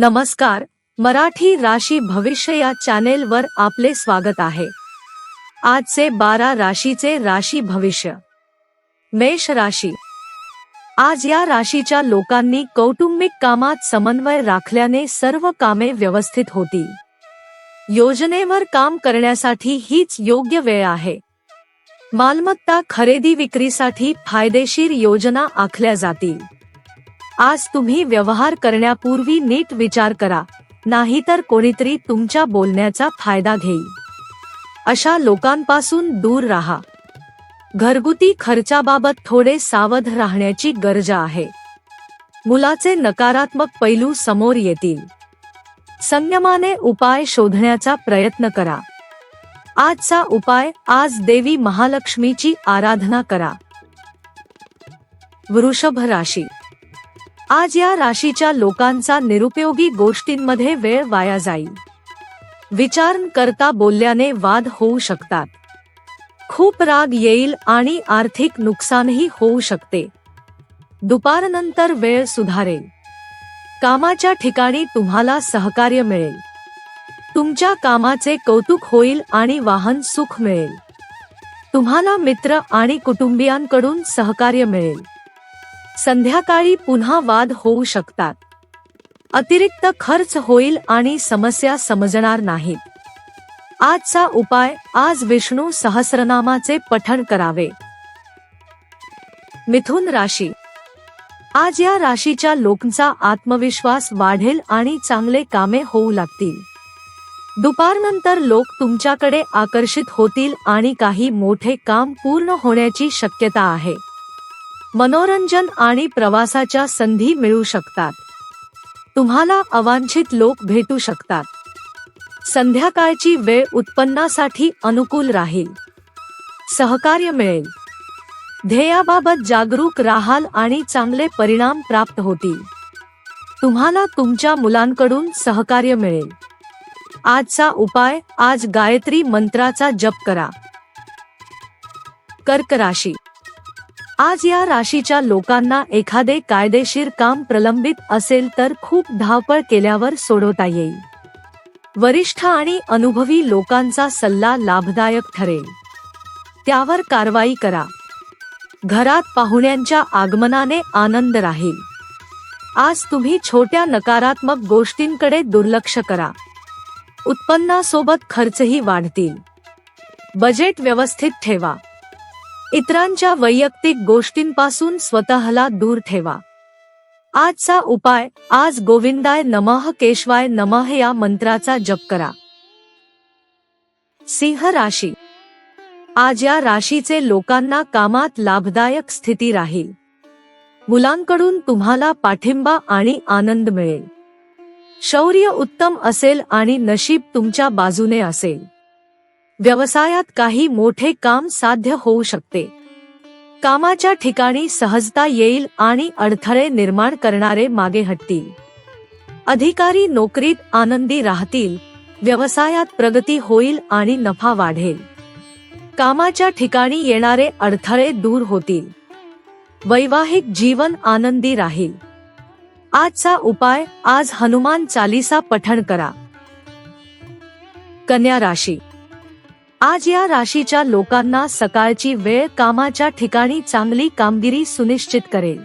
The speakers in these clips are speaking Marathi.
नमस्कार मराठी राशी भविष्य या चॅनेलवर आपले स्वागत आहे. आजचे बारा राशीचे राशी भविष्य. मेष राशी. आज या राशीच्या लोकांनी कौटुंबिक कामात समन्वय राखल्याने सर्व कामे व्यवस्थित होतील योजनेवर काम करण्यासाठी हीच योग्य वेळ आहे. मालमत्ता खरेदी विक्रीसाठी फायदेशीर योजना आखल्या जातील. आज तुम्ही व्यवहार करण्यापूर्वी नीट विचार करा. नाहीतर कोणीतरी तुमच्या बोलण्याचा फायदा घेईल. अशा लोकांपासून दूर राहा. घरगुती खर्चाबाबत थोडे सावध राहण्याची गरज आहे. मुलाचे नकारात्मक पैलू समोर येतील. संयमाने उपाय शोधण्याचा प्रयत्न करा. आजचा उपाय आज देवी महालक्ष्मीची आराधना करा. वृषभ राशी आज या राशीच्या लोकांचा निरुपयोगी गोष्टींमध्ये वेळ वाया जाईल. विचार करता बोलल्याने वाद होऊ शकतात. खूप राग येईल आणि आर्थिक नुकसानही होऊ शकते. दुपारनंतर वेळ सुधारेल. कामाच्या ठिकाणी तुम्हाला सहकार्य मिळेल. तुमच्या कामाचे कौतुक होईल आणि वाहन सुख मिळेल. तुम्हाला मित्र आणि कुटुंबियांकडून सहकार्य मिळेल. संध्याकाळी पुन्हा वाद होऊ शकतात. अतिरिक्त खर्च होईल आणि समस्या समजणार नाहीत आजचा उपाय आज विष्णू सहस्रनामाचे पठण करावे. मिथुन राशी. आज या राशीच्या लोकांचा आत्मविश्वास वाढेल आणि चांगले कामे होऊ लागतील. दुपारनंतर लोक तुमच्याकडे आकर्षित होतील आणि काही मोठे काम पूर्ण होण्याची शक्यता आहे. मनोरंजन आणि प्रवासाच्या संधी मिळू शकतात. तुम्हाला अवांछित लोक भेटू शकतात. संध्याकाळची वेळ उत्पन्नासाठी अनुकूल राहील. सहकार्य मिळेल. ध्येयाबाबत जागरूक राहाल आणि चांगले परिणाम प्राप्त होतील. तुम्हाला तुमच्या मुलांकडून सहकार्य मिळेल. आजचा उपाय आज गायत्री मंत्राचा जप करा. कर्क राशी आज या राशीच्या लोकांना एखादे कायदेशीर काम प्रलंबित असेल तर खूप धावपळ केल्यावर सोडवता येईल. वरिष्ठ आणि अनुभवी लोकांचा सल्ला लाभदायक ठरेल. त्यावर कारवाई करा. घरात पाहुण्यांच्या आगमनाने आनंद राहील. आज तुम्ही छोट्या नकारात्मक गोष्टींकडे दुर्लक्ष करा. उत्पन्नासोबत खर्चही वाढतील. बजेट व्यवस्थित ठेवा. इतरांच्या वैयक्तिक गोष्टींपासून स्वतःला दूर ठेवा. आजचा उपाय आज गोविंदाय नमः केशवाय नमः या मंत्राचा जप करा. सिंह राशी. आज या राशीचे लोकांना कामात लाभदायक स्थिती राहील. मुलांकडून तुम्हाला पाठिंबा आणि आनंद मिळेल. शौर्य उत्तम असेल आणि नशीब तुमच्या बाजूने असेल. व्यवसायात काही मोठे काम साध्य होऊ शकते. कामाच्या ठिकाणी सहजता येईल आणि अडथळे निर्माण करणारे मागे हटतील. अधिकारी नोकरीत आनंदी राहतील व्यवसायात प्रगती होईल आणि नफा वाढेल. कामाच्या ठिकाणी येणारे अडथळे दूर होतील. वैवाहिक जीवन आनंदी राहील. आजचा उपाय आज हनुमान चालीसा पठण करा. कन्या राशी आज या राशीच्या लोकांना सकाळची वेळ कामाच्या ठिकाणी चांगली कामगिरी सुनिश्चित करेल.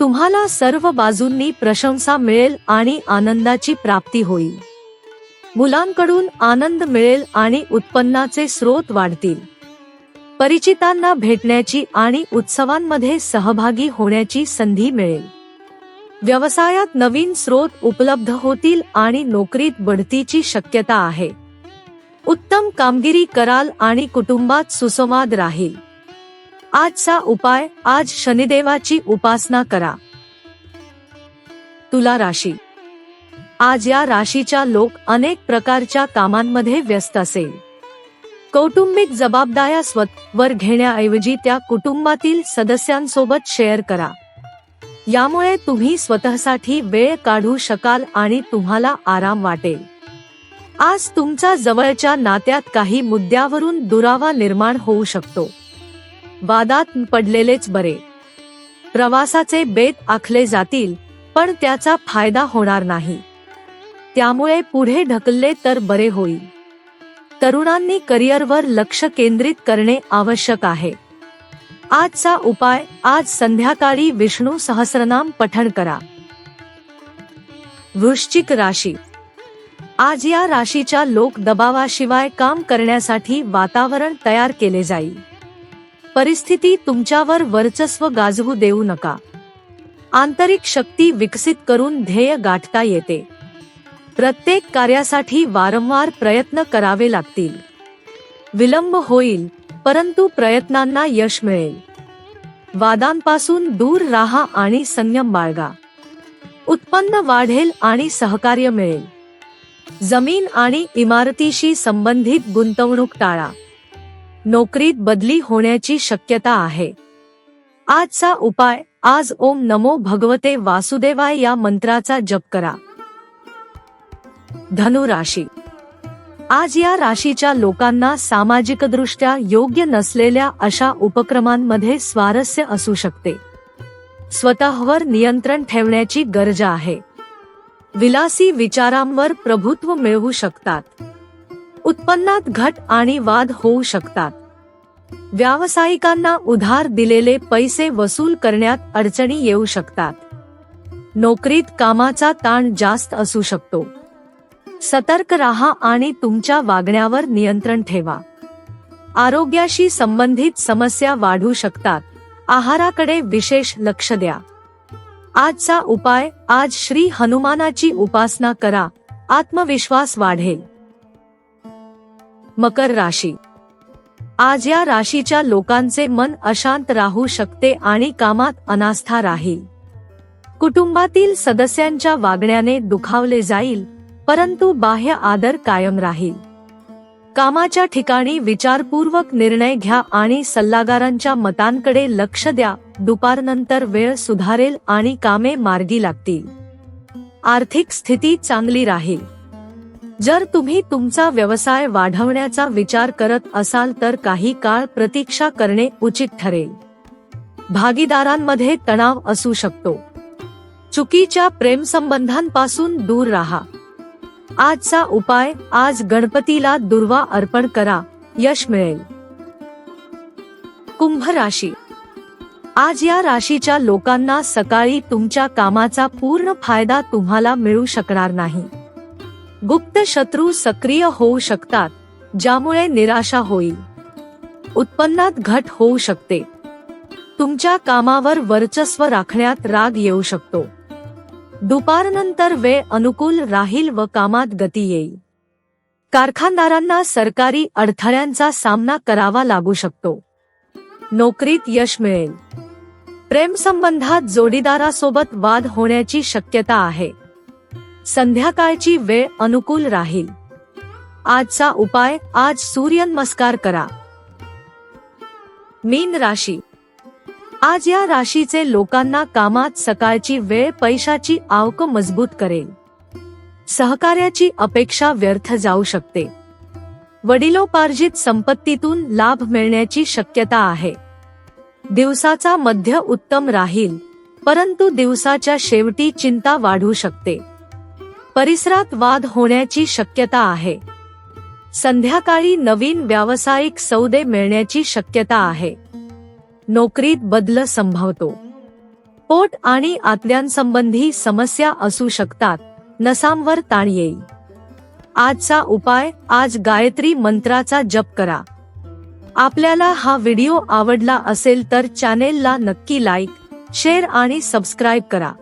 तुम्हाला सर्व बाजूंनी प्रशंसा मिळेल आणि आनंदाची प्राप्ती होईल. मुलांकडून आनंद मिळेल आणि उत्पन्नाचे स्रोत वाढतील. परिचितांना भेटण्याची आणि उत्सवांमध्ये सहभागी होण्याची संधी मिळेल. व्यवसायात नवीन स्रोत उपलब्ध होतील आणि नोकरीत बढतीची शक्यता आहे. उत्तम कामगिरी कराल आणि कुटुंबात सुसंवाद राहील. आजचा उपाय आज शनिदेवाची उपासना करा. तुला राशी. आज या राशीच्या लोक अनेक प्रकारच्या कामांमध्ये व्यस्त असेल. कौटुंबिक जबाबदाऱ्या स्वतःवर घेण्याऐवजी त्या कुटुंबातील सदस्यांसोबत शेअर करा. यामुळे तुम्ही स्वतःसाठी वेळ काढू शकाल आणि तुम्हाला आराम वाटेल. आज तुमचा जवळच्या नात्यात काही मुद्द्यावरून दुरावा निर्माण होऊ शकतो. वादात पडलेलेच बरे. प्रवासाचे बेत आखले जातील पण त्याचा फायदा होणार नाही. त्यामुळे पुढे ढकलले तर बरे होईल. तरुणांनी करिअरवर लक्ष केंद्रित करणे आवश्यक आहे. आजचा उपाय आज संध्याकाळी विष्णू सहस्रनाम पठण करा. वृश्चिक राशी आज या राशीच्या लोक दबावाशिवाय काम करण्यासाठी वातावरण तयार केले जाईल. परिस्थिती तुमच्यावर वर्चस्व गाजवू देऊ नका. आंतरिक शक्ती विकसित करून ध्येय गाठता येते. प्रत्येक कार्यासाठी वारंवार प्रयत्न करावे लागतील. विलंब होईल परंतु प्रयत्नांना यश मिळेल. वादांपासून दूर राहा आणि संयम बाळगा. उत्पन्न वाढेल आणि सहकार्य मिळेल. जमीन आणि इमारतीशी संबंधित गुंतवणूक टाळा. नोकरीत बदली होण्याची शक्यता आहे. आजचा उपाय आज ओम नमो भगवते वासुदेवाय या मंत्राचा जप करा. धनु राशी आज या राशीच्या लोकांना सामाजिकदृष्ट्या योग्य नसलेल्या अशा उपक्रमांमध्ये स्वारस्य असू शकते. स्वतःवर नियंत्रण ठेवण्याची गरज आहे. विलासी विचारांवर प्रभुत्व मिळवू शकतात. उत्पन्नात घट आणि वाद होऊ शकतात. व्यावसायिकांना उधार दिलेले पैसे वसूल करण्यात अडचणी येऊ शकतात. नोकरीत कामाचा ताण जास्त असू शकतो. सतर्क राहा आणि तुमच्या वागण्यावर नियंत्रण ठेवा. आरोग्याशी संबंधित समस्या वाढू शकतात. आहाराकडे विशेष लक्ष द्या. आजचा उपाय आज श्री हनुमानाची उपासना करा. आत्मविश्वास वाढेल. मकर राशी. आज या राशीच्या लोकांचे मन अशांत राहू शकते आणि कामात अनास्था राहील. कुटुंबातील सदस्यांच्या वागण्याने दुखावले जाईल परंतु बाह्य आदर कायम राहील. कामाच्या ठिकाणी विचारपूर्वक निर्णय घ्या आणि सल्लागारांच्या मतांकडे लक्ष द्या. दुपारनंतर वेळ सुधारेल आणि कामे मार्गी लागतील. आर्थिक स्थिती चांगली राहील. जर तुम्ही तुमचा व्यवसाय वाढवण्याचा विचार करत असाल तर काही काळ प्रतीक्षा करणे उचित ठरेल. भागीदारांमध्ये तणाव असू शकतो. चुकीच्या प्रेमसंबंधांपासून दूर राहा. आजचा उपाय आज गणपतीला दुर्वा अर्पण करा यश मिळेल. कुंभ राशी. आज या राशीच्या लोकांना सकाळी तुमच्या कामाचा पूर्ण फायदा तुम्हाला मिळू शकणार नाही. गुप्त शत्रू सक्रिय होऊ शकतात ज्यामुळे निराशा होईल. उत्पन्नात घट होऊ शकते. तुमच्या कामावर वर्चस्व राखण्यात राग येऊ शकतो. दुपारनंतर वेळ अनुकूल राहील व कामात गती येईल. कारखानदारांना सरकारी अडथळ्यांचा सामना करावा लागू शकतो. नोकरीत यश मिळेल. प्रेमसंबंधात जोडीदारासोबत वाद होण्याची शक्यता आहे. संध्याकाळची वेळ अनुकूल राहील. आजचा उपाय आज सूर्यनमस्कार करा. मीन राशी आज या राशीचे लोकांना कामात सकाळची वेळ पैशाची आवक मजबूत करेल. सहकार्याची अपेक्षा व्यर्थ जाऊ शकते. वडिलोपार्जित संपत्तीतून लाभ मिळण्याची शक्यता आहे. दिवसाचा मध्य उत्तम राहील परंतु दिवसाच्या शेवटी चिंता वाढू शकते. परिसरात वाद होण्याची शक्यता आहे. संध्याकाळी नवीन व्यावसायिक सौदे मिळण्याची शक्यता आहे. नोकरीत बदल संभवतो. पोट आणि आतड्यांसंबंधी समस्या असू शकतात. नसांवर ताण येईल. आजचा उपाय आज गायत्री मंत्राचा जप करा. आपल्याला हा व्हिडिओ आवडला असेल तर चॅनेलला नक्की लाईक शेअर आणि सबस्क्राईब करा.